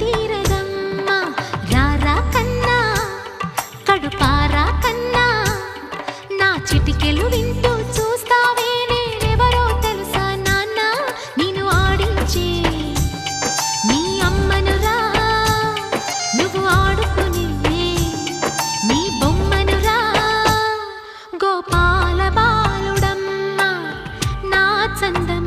తీర 真的。